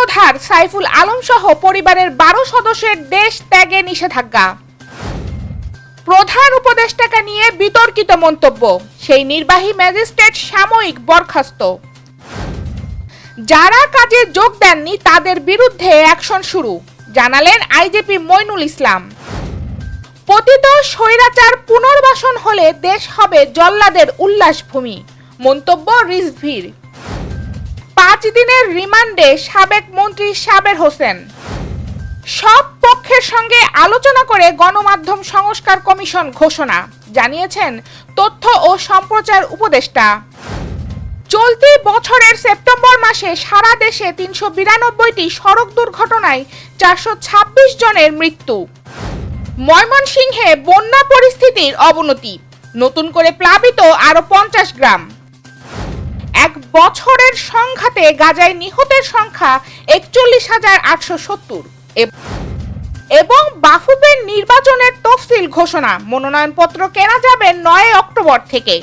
সূত্রধার সাইফুল আলম সহ পরিবারের বারো সদস্যের দেশ ত্যাগে নিষেধাজ্ঞা। প্রধান উপদেষ্টাকে নিয়ে বিতর্কিত মন্তব্য। সেই নির্বাহী ম্যাজিস্ট্রেট সাময়িক বরখাস্ত। যারা কাজে যোগ দেননি, তাদের বিরুদ্ধে অ্যাকশন শুরু, জানালেন আইজিপি মইনুল ইসলাম। পতিত স্বৈরাচার পুনর্বাসন হলে দেশ হবে জল্লাদের উল্লাসভূমি, মন্তব্য রিজভির। পাঁচ দিনের রিমান্ডে সাবেক মন্ত্রী সাবের হোসেন। সব পক্ষের সঙ্গে আলোচনা করে গণমাধ্যম সংস্কার কমিশন ঘোষণা, জানিয়েছেন তথ্য ও সম্প্রচার উপদেষ্টা। চলতি বছরের সেপ্টেম্বর মাসে সারা দেশে তিনশো বিরানব্বইটি সড়ক দুর্ঘটনায় চারশো ছাব্বিশ জনের মৃত্যু। ময়মনসিংহে বন্যা পরিস্থিতির অবনতি, নতুন করে প্লাবিত আরও পঞ্চাশ গ্রাম। এক বছরের সংঘাতে গাজায় নিহতের সংখ্যা একচল্লিশ হাজার আটশো সত্তর। এবং বাফুবের নির্বাচনের তফসিল ঘোষণা। মনোনয়নপত্র কেনা যাবে নয় অক্টোবর থেকে।